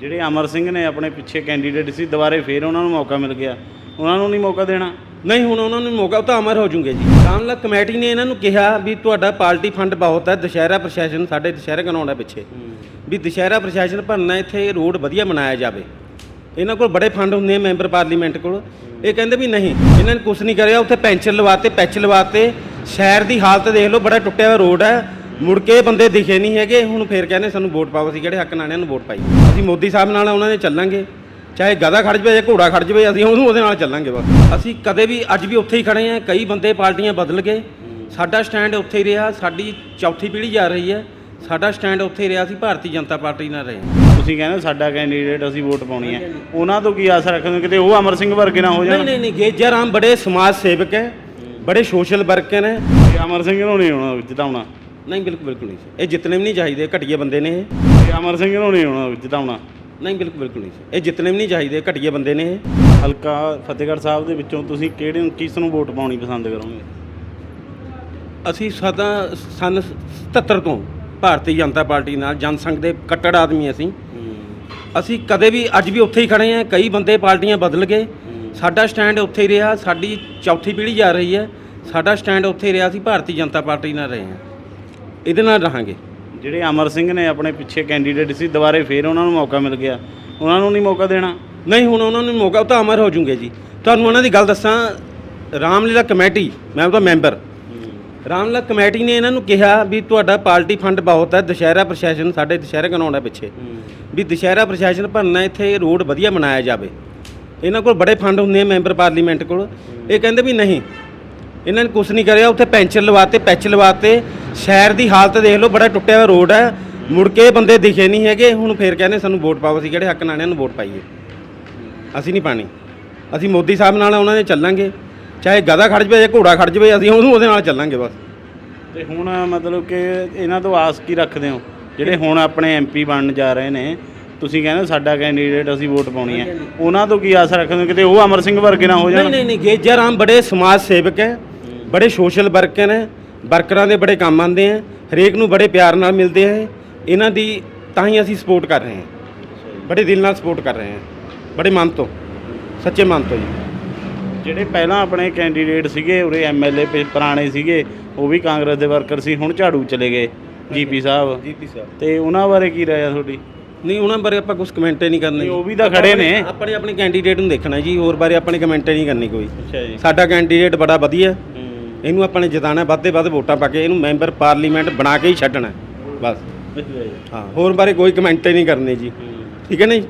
ਜਿਹੜੇ ਅਮਰ ਸਿੰਘ ਨੇ ਆਪਣੇ ਪਿੱਛੇ ਕੈਂਡੀਡੇਟ ਸੀ ਦੁਬਾਰੇ ਫੇਰ ਉਹਨਾਂ ਨੂੰ ਮੌਕਾ ਮਿਲ ਗਿਆ। ਉਹਨਾਂ ਨੂੰ ਨਹੀਂ ਮੌਕਾ ਦੇਣਾ। ਨਹੀਂ ਹੁਣ ਉਹਨਾਂ ਨੂੰ ਮੌਕਾ ਉਹ ਤਾਂ ਅਮਰ ਹੋ ਜੂਗੇ ਜੀ। ਰਾਮਲਾ ਕਮੇਟੀ ਨੇ ਇਹਨਾਂ ਨੂੰ ਕਿਹਾ ਵੀ ਤੁਹਾਡਾ ਪਾਰਟੀ ਫੰਡ ਬਹੁਤ ਹੈ ਦੁਸ਼ਹਿਰਾ ਪ੍ਰਸ਼ਾਸਨ ਸਾਡੇ ਦੁਸ਼ਹਿਰਾ ਕਰਾਉਣਾ ਪਿੱਛੇ। ਵੀ ਦੁਸ਼ਹਿਰਾ ਪ੍ਰਸ਼ਾਸਨ ਭਰਨਾ ਇੱਥੇ ਰੋਡ ਵਧੀਆ ਬਣਾਇਆ ਜਾਵੇ। ਇਹਨਾਂ ਕੋਲ ਬੜੇ ਫੰਡ ਹੁੰਦੇ ਆ ਮੈਂਬਰ ਪਾਰਲੀਮੈਂਟ ਕੋਲ। ਇਹ ਕਹਿੰਦੇ ਵੀ ਨਹੀਂ ਇਹਨਾਂ ਨੇ ਕੁਝ ਨਹੀਂ ਕਰਿਆ ਉੱਥੇ ਪੈਂਚਰ ਲਵਾਤੇ ਪੈਚ ਲਵਾਤੇ। ਸ਼ਹਿਰ ਦੀ ਹਾਲਤ ਦੇਖ ਲਓ ਬੜਾ ਟੁੱਟਿਆ ਹੋਇਆ ਰੋਡ ਹੈ। ਮੁੜ ਕੇ ਬੰਦੇ ਦਿਖੇ ਨਹੀਂ ਹੈਗੇ ਹੁਣ ਫੇਰ ਕਹਿੰਦੇ ਸਾਨੂੰ ਵੋਟ ਪਾਓ ਅਸੀਂ ਕਿਹੜੇ ਹੱਕ ਨਾਲ ਇਹਨਾਂ ਨੂੰ ਵੋਟ ਪਾਈ ਅਸੀਂ ਮੋਦੀ ਸਾਹਿਬ ਨਾਲ ਉਹਨਾਂ ਦੇ ਚੱਲਾਂਗੇ ਚਾਹੇ ਗਧਾ ਖੜ ਜਵੇ ਜਾਂ ਘੋੜਾ ਖੜ ਜਵੇ ਅਸੀਂ ਉਹਨੂੰ ਉਹਦੇ ਨਾਲ ਚੱਲਾਂਗੇ ਬਸ। ਅਸੀਂ ਕਦੇ ਵੀ ਅੱਜ ਵੀ ਉੱਥੇ ਹੀ ਖੜੇ ਹਾਂ ਕਈ ਬੰਦੇ ਪਾਰਟੀਆਂ ਬਦਲ ਗਏ ਸਾਡਾ ਸਟੈਂਡ ਉੱਥੇ ਹੀ ਰਿਹਾ ਸਾਡੀ ਚੌਥੀ ਪੀੜ੍ਹੀ ਜਾ ਰਹੀ ਹੈ ਸਾਡਾ ਸਟੈਂਡ ਉੱਥੇ ਹੀ ਰਿਹਾ ਸੀ ਭਾਰਤੀ ਜਨਤਾ ਪਾਰਟੀ ਨਾਲ ਰਹੇ। ਤੁਸੀਂ ਕਹਿੰਦੇ ਸਾਡਾ ਕੈਂਡੀਡੇਟ ਅਸੀਂ ਵੋਟ ਪਾਉਣੀ ਹੈ ਉਹਨਾਂ ਤੋਂ ਕੀ ਆਸ ਰੱਖਦੇ ਹੋ? ਕਿਤੇ ਉਹ ਅਮਰ ਸਿੰਘ ਵਰਗੇ ਨਾ ਹੋ ਨਹੀਂ ਜਾਣ? ਨਹੀਂ ਨਹੀਂ ਗੇਜਾ ਰਾਮ ਬੜੇ ਸਮਾਜ ਸੇਵਕ ਹੈ ਬੜੇ ਸੋਸ਼ਲ ਵਰਕਰ ਨੇ ਅਮਰ ਸਿੰਘ ਨੂੰ ਨਹੀਂ ਹੋਣਾ ਜਿਤਾਉਣਾ। ਨਹੀਂ ਬਿਲਕੁਲ ਬਿਲਕੁਲ ਨਹੀਂ ਇਹ ਜਿਤਨੇ ਵੀ ਨਹੀਂ ਚਾਹੀਦੇ ਘਟੀਏ ਬੰਦੇ ਨੇ ਇਹ। ਤੇ ਅਮਰ ਸਿੰਘ ਨੂੰ ਨਹੀਂ ਹੋਣਾ ਜਿਤਾਉਣਾ ਨਹੀਂ ਬਿਲਕੁਲ ਬਿਲਕੁਲ ਨਹੀਂ ਇਹ ਜਿਤਨੇ ਵੀ ਨਹੀਂ ਚਾਹੀਦੇ ਘਟੀਏ ਬੰਦੇ ਨੇ ਇਹ। ਹਲਕਾ ਫਤਿਹਗੜ੍ਹ ਸਾਹਿਬ ਦੇ ਵਿੱਚੋਂ ਤੁਸੀਂ ਕਿਹੜੇ ਕਿਸ ਨੂੰ ਵੋਟ ਪਾਉਣੀ ਪਸੰਦ ਕਰੋਗੇ? ਅਸੀਂ ਸਦਾ ਸਨ 77 ਤੋਂ ਭਾਰਤੀ ਜਨਤਾ ਪਾਰਟੀ ਨਾਲ ਜਨਸੰਘ ਦੇ ਕੱਟੜ ਆਦਮੀ ਅਸੀਂ। ਅਸੀਂ ਕਦੇ ਵੀ ਅੱਜ ਵੀ ਉੱਥੇ ਹੀ ਖੜੇ ਹਾਂ ਕਈ ਬੰਦੇ ਪਾਰਟੀਆਂ ਬਦਲ ਗਏ। ਸਾਡਾ ਸਟੈਂਡ ਉੱਥੇ ਹੀ ਰਿਹਾ ਸਾਡੀ ਚੌਥੀ ਪੀੜ੍ਹੀ ਜਾ ਰਹੀ ਹੈ। ਸਾਡਾ ਸਟੈਂਡ ਉੱਥੇ ਹੀ ਰਿਹਾ ਸੀ ਭਾਰਤੀ ਜਨਤਾ ਪਾਰਟੀ ਨਾਲ ਰਹੇ ਹਾਂ। ਇਹਦੇ ਨਾਲ ਰਹਾਂਗੇ। ਜਿਹੜੇ ਅਮਰ ਸਿੰਘ ਨੇ ਆਪਣੇ ਪਿੱਛੇ ਕੈਂਡੀਡੇਟ ਸੀ ਦੁਬਾਰੇ ਫੇਰ ਉਹਨਾਂ ਨੂੰ ਮੌਕਾ ਮਿਲ ਗਿਆ। ਉਹਨਾਂ ਨੂੰ ਨਹੀਂ ਮੌਕਾ ਦੇਣਾ। ਨਹੀਂ ਹੁਣ ਉਹਨਾਂ ਨੂੰ ਮੌਕਾ ਉਹ ਤਾਂ ਅਮਰ ਹੋ ਜੂਗੇ ਜੀ। ਤੁਹਾਨੂੰ ਉਹਨਾਂ ਦੀ ਗੱਲ ਦੱਸਾਂ ਰਾਮਲੀਲਾ ਕਮੇਟੀ ਮੈਂ ਉਹਦਾ ਮੈਂਬਰ। ਰਾਮਲੀਲਾ ਕਮੇਟੀ ਨੇ ਇਹਨਾਂ ਨੂੰ ਕਿਹਾ ਵੀ ਤੁਹਾਡਾ ਪਾਰਟੀ ਫੰਡ ਬਹੁਤ ਹੈ ਦੁਸ਼ਹਿਰਾ ਪ੍ਰਸ਼ਾਸਨ ਸਾਡੇ ਦੁਸ਼ਹਿਰਾ ਕਰਾਉਣਾ ਪਿੱਛੇ। ਵੀ ਦੁਸ਼ਹਿਰਾ ਪ੍ਰਸ਼ਾਸਨ ਭਰਨਾ ਇੱਥੇ ਰੋਡ ਵਧੀਆ ਬਣਾਇਆ ਜਾਵੇ। ਇਹਨਾਂ ਕੋਲ ਬੜੇ ਫੰਡ ਹੁੰਦੇ ਆ ਮੈਂਬਰ ਪਾਰਲੀਮੈਂਟ ਕੋਲ। ਇਹ ਕਹਿੰਦੇ ਵੀ ਨਹੀਂ ਇਹਨਾਂ ਨੇ ਕੁਝ ਨਹੀਂ ਕਰਿਆ ਉੱਥੇ ਪੈਂਚਰ ਲਵਾਤੇ ਪੈਚ ਲਵਾਤੇ। ਸ਼ਹਿਰ ਦੀ ਹਾਲਤ ਦੇਖ ਲਓ ਬੜਾ ਟੁੱਟਿਆ ਹੋਇਆ ਰੋਡ ਹੈ। ਮੁੜ ਕੇ ਬੰਦੇ ਦਿਖੇ ਨਹੀਂ ਹੈਗੇ ਹੁਣ ਫੇਰ ਕਹਿੰਦੇ ਸਾਨੂੰ ਵੋਟ ਪਾਓ ਅਸੀਂ ਕਿਹੜੇ ਹੱਕ ਨਾਲ ਇਹਨਾਂ ਨੂੰ ਵੋਟ ਪਾਈਏ? ਅਸੀਂ ਨਹੀਂ ਪਾਣੀ। ਅਸੀਂ ਮੋਦੀ ਸਾਹਿਬ ਨਾਲ ਉਹਨਾਂ ਦੇ ਚੱਲਾਂਗੇ। ਚਾਹੇ ਗਧਾ ਖੜ ਜਵੇ ਜਾਂ ਘੋੜਾ ਖੜ ਜਵੇ ਅਸੀਂ ਉਹਨੂੰ ਉਹਦੇ ਨਾਲ ਚੱਲਾਂਗੇ ਬਸ। ਤੇ ਹੁਣ ਮਤਲਬ ਕਿ ਇਹਨਾਂ ਤੋਂ ਆਸ ਕੀ ਰੱਖਦੇ ਹੋ? ਜਿਹੜੇ ਹੁਣ ਆਪਣੇ ਐਮਪੀ ਬਣਨ ਜਾ ਰਹੇ ਨੇ ਤੁਸੀਂ ਕਹਿੰਦੇ ਸਾਡਾ ਕੈਂਡੀਡੇਟ ਅਸੀਂ ਵੋਟ ਪਾਉਣੀ ਹੈ। ਉਹਨਾਂ ਤੋਂ ਕੀ ਆਸ ਰੱਖਦੇ ਹੋ ਕਿਤੇ ਉਹ ਅਮਰ ਸਿੰਘ ਵਰਗੇ ਨਾ ਹੋ ਨਹੀਂ ਜਾਣ ਨਹੀਂ ਨਹੀਂ ਗੇਜਾ ਰਾਮ ਬੜੇ ਸਮਾਜ ਸੇਵਕ ਹੈ। ਬੜੇ ਸੋਸ਼ਲ ਵਰਕਰ ਨੇ ਵਰਕਰਾਂ ਦੇ ਬੜੇ ਕੰਮ ਆਉਂਦੇ ਆ ਹਰੇਕ ਨੂੰ ਬੜੇ ਪਿਆਰ ਨਾਲ ਮਿਲਦੇ ਆ ਇਹਨਾਂ ਦੀ ਤਾਂ ਹੀ ਅਸੀਂ ਸਪੋਰਟ ਕਰ ਰਹੇ ਹਾਂ। ਬੜੇ ਦਿਲ ਨਾਲ ਸਪੋਰਟ ਕਰ ਰਹੇ ਹਾਂ ਬੜੇ ਮਨ ਤੋਂ ਸੱਚੇ ਮਨ ਤੋਂ ਜੀ। ਜਿਹੜੇ ਪਹਿਲਾਂ ਆਪਣੇ ਕੈਂਡੀਡੇਟ ਸੀਗੇ ਉਰੇ ਐਮਐਲਏ ਪੁਰਾਣੇ ਸੀਗੇ ਉਹ ਵੀ ਕਾਂਗਰਸ ਦੇ ਵਰਕਰ ਸੀ ਹੁਣ ਝਾੜੂ ਚਲੇ ਗਏ ਜੀਪੀ ਸਾਹਿਬ। ਜੀਪੀ ਸਾਹਿਬ। ਤੇ ਉਹਨਾਂ ਬਾਰੇ ਕੀ ਰਾਏ ਆ ਤੁਹਾਡੀ? ਨਹੀਂ ਉਹਨਾਂ ਬਾਰੇ ਆਪਾਂ ਕੁਝ ਕਮੈਂਟ ਹੀ ਨਹੀਂ ਕਰਨੇ ਉਹ ਵੀ ਤਾਂ ਖੜੇ ਨੇ। ਆਪਣੇ ਆਪਣੇ ਕੈਂਡੀਡੇਟ ਨੂੰ ਦੇਖਣਾ ਜੀ ਹੋਰ ਬਾਰੇ ਆਪਣੇ ਕਮੈਂਟ ਹੀ ਨਹੀਂ ਕਰਨੀ ਕੋਈ। ਅੱਛਾ ਜੀ। ਸਾਡਾ ਕੈਂਡੀਡੇਟ ਬੜਾ ਵਧੀਆ ਇਹਨੂੰ ਆਪਾਂ ਨੇ ਜਿਤਾਣਾ ਵੱਧ ਤੋਂ ਵੱਧ ਵੋਟਾਂ ਪਾ ਕੇ ਇਹਨੂੰ ਮੈਂਬਰ ਪਾਰਲੀਮੈਂਟ ਬਣਾ ਕੇ ਹੀ ਛੱਡਣਾ ਬਸ। ਹਾਂ ਹੋਰ ਬਾਰੇ ਕੋਈ ਕਮੈਂਟ ਨਹੀਂ ਕਰਨੇ ਜੀ। ਠੀਕ ਹੈ ਨਾ ਜੀ?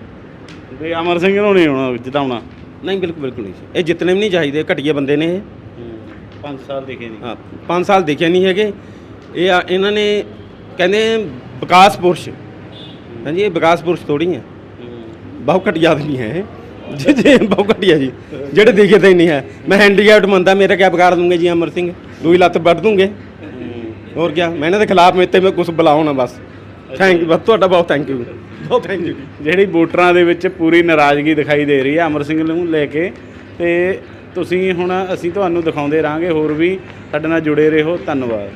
ਤੇ ਅਮਰ ਸਿੰਘ ਨੂੰ ਨਹੀਂ ਹੋਣਾ ਜਿਤਾਉਣਾ। ਨਹੀਂ ਬਿਲਕੁਲ ਬਿਲਕੁਲ ਨਹੀਂ ਇਹ ਜਿਤਨੇ ਵੀ ਨਹੀਂ ਚਾਹੀਦੇ ਘਟੀਏ ਬੰਦੇ ਨੇ ਇਹ। 5 ਸਾਲ ਦਿਖੇ ਨਹੀਂ। ਹਾਂ 5 ਸਾਲ ਦੇਖਿਆ ਨਹੀਂ ਹੈਗੇ। ਇਹ ਇਹਨਾਂ ਨੇ ਕਹਿੰਦੇ ਵਿਕਾਸ ਪੁਰਸ਼। ਹਾਂਜੀ ਇਹ ਵਿਕਾਸ ਪੁਰਸ਼ ਥੋੜੀ ਹੈ। ਬਹੁਤ ਘਟੀਆ ਆਦਮੀ ਹੈ ਇਹ। ਜੀ ਜੀ, ਬਹੁਤ ਘਟੀਆ ਜੀ। ਜਿਹੜੇ ਦੇਖੇ ਤਾਂ ਹੀ ਨਹੀਂ ਹੈ। ਮੈਂ ਹੈਂਡੀਕੈਪਟ ਮੰਨਦਾ, ਮੇਰਾ ਕਿਆ ਵਿਗਾੜ ਦੂੰਗੇ ਜੀ ਅਮਰ ਸਿੰਘ? ਦੂਈ ਲੱਤ ਵੱਢ ਦੂੰਗੇ। ਹੋਰ ਕਿਆ? ਮੈਂ ਇਹਨਾਂ ਦੇ ਖਿਲਾਫ ਮੇਤੇ ਮੈਂ ਕੁਝ ਬੁਲਾਓ ਨਾ ਬਸ। ਥੈਂਕ ਯੂ ਤੁਹਾਡਾ ਬਹੁਤ ਥੈਂਕ ਯੂ ਬਹੁਤ ਥੈਂਕ ਯੂ ਜਿਹੜੀ ਵੋਟਰਾਂ ਦੇ ਵਿੱਚ ਪੂਰੀ ਨਾਰਾਜ਼ਗੀ ਦਿਖਾਈ ਦੇ ਰਹੀ ਹੈ ਅਮਰ ਸਿੰਘ ਨੂੰ ਲੈ ਕੇ, ਤੇ ਤੁਸੀਂ ਹੁਣ ਅਸੀਂ ਤੁਹਾਨੂੰ ਦਿਖਾਉਂਦੇ ਰਾਂਗੇ ਹੋਰ ਵੀ ਸਾਡੇ ਨਾਲ ਜੁੜੇ ਰਹੋ। ਧੰਨਵਾਦ।